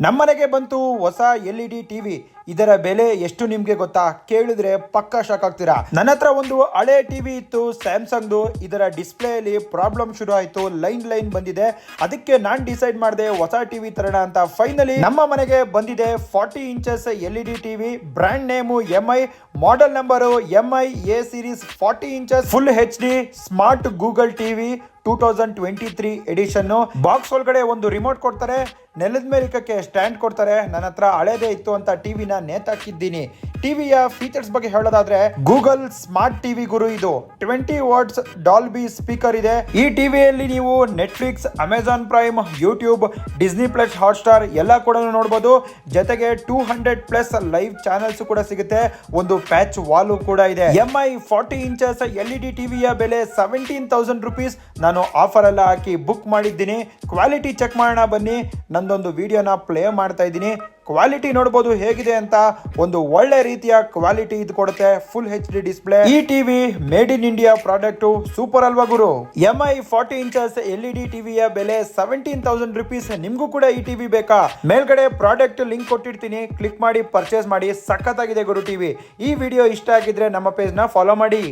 ನಮ್ಮನೆಗೆ ಬಂತು ಹೊಸ ಎಲ್ ಇ ಡಿ ಟಿವಿ. ಇದರ ಬೆಲೆ ಎಷ್ಟು ನಿಮಗೆ ಗೊತ್ತಾ? ಕೇಳಿದ್ರೆ ಪಕ್ಕ ಶಾಕ್ ಆಗ್ತೀರಾ? ನನ್ನ ಹತ್ರ ಒಂದು ಹಳೆ ಟಿವಿ ಇತ್ತು, ಸ್ಯಾಮ್ಸಂಗ್ದು. ಇದರ ಡಿಸ್ಪ್ಲೇಯಲ್ಲಿ ಪ್ರಾಬ್ಲಮ್ ಶುರು ಆಯಿತು ಲೈನ್ ಲೈನ್ ಬಂದಿದೆ. ಅದಕ್ಕೆ ನಾನ್ ಡಿಸೈಡ್ ಮಾಡಿದೆ ಹೊಸ ಟಿವಿ ತರೋಣ ಅಂತ. ಫೈನಲಿ ನಮ್ಮ ಮನೆಗೆ ಬಂದಿದೆ forty inches L E D TV brand name M I model number M I A series forty inches full H D smart Google TV two thousand twenty three edition box ಒಳಗಡೆ ಒಂದು remote ಕೊಡ್ತಾರೆ, ನೆಲದ ಮೇಲೆ ಇಕ್ಕಕ್ಕೆ stand ಕೊಡ್ತಾರೆ. ನನ್ನ ಹತ್ರ ಹಳೇದೇ ಇತ್ತು ಅಂತ ಟಿವಿನ ನೇತಾಕಿದ್ದೀನಿ. ಟಿವಿಯ ಫೀಚರ್ಸ್ ಬಗ್ಗೆ ಹೇಳೋದಾದ್ರೆ ಗೂಗಲ್ ಸ್ಮಾರ್ಟ್ ಟಿವಿ ಗುರು ಇದು. ಟ್ವೆಂಟಿ ವಾಟ್ಸ್ ಡಾಲ್ಬಿ ಸ್ಪೀಕರ್ ಇದೆ. ಈ ಟಿವಿಯಲ್ಲಿ ನೀವು Netflix Amazon Prime YouTube Disney plus Hotstar ಎಲ್ಲ ಕೂಡ ನೋಡ್ಬೋದು. ಜೊತೆಗೆ two hundred plus live channels ಕೂಡ ಸಿಗುತ್ತೆ. ಒಂದು ಪ್ಯಾಚ್ ವಾಲು ಕೂಡ ಇದೆ. M I forty inches L E D ಟಿವಿಯ ಬೆಲೆ ಸೆವೆಂಟೀನ್ ತೌಸಂಡ್ ರುಪೀಸ್ ನಾನು ಆಫರ್ ಎಲ್ಲ ಹಾಕಿ ಬುಕ್ ಮಾಡಿದ್ದೀನಿ. ಕ್ವಾಲಿಟಿ ಚೆಕ್ ಮಾಡೋಣ ಬನ್ನಿ. ನಂದೊಂದು ವಿಡಿಯೋನ ಪ್ಲೇ ಮಾಡ್ತಾ ಇದ್ದೀನಿ. ಕ್ವಾಲಿಟಿ ನೋಡ್ಬೋದು ಹೇಗಿದೆ ಅಂತ ಒಂದು ಒಳ್ಳೆ ರೀತಿಯ ಕ್ವಾಲಿಟಿ ಇದು ಕೊಡುತ್ತೆ ಫುಲ್ ಹೆಚ್ ಡಿ ಡಿಸ್ಪ್ಲೇ ಈ TV made in India product super ಅಲ್ವಾ ಗುರು? M I forty inches L E D ಟಿವಿಯ ಬೆಲೆ ಸೆವೆಂಟೀನ್ ತೌಸಂಡ್ ರುಪೀಸ್ ನಿಮ್ಗೂ ಕೂಡ ಈ ಟಿವಿ ಬೇಕಾ? ಮೇಲ್ಗಡೆ ಪ್ರಾಡಕ್ಟ್ ಲಿಂಕ್ ಕೊಟ್ಟಿರ್ತೀನಿ ಕ್ಲಿಕ್ ಮಾಡಿ ಪರ್ಚೇಸ್ ಮಾಡಿ, ಸಖತ್ತಾಗಿದೆ ಗುರು ಟಿವಿ ಈ ವಿಡಿಯೋ ಇಷ್ಟ ಆಗಿದ್ರೆ ನಮ್ಮ ಪೇಜ್ನ ಫಾಲೋ ಮಾಡಿ.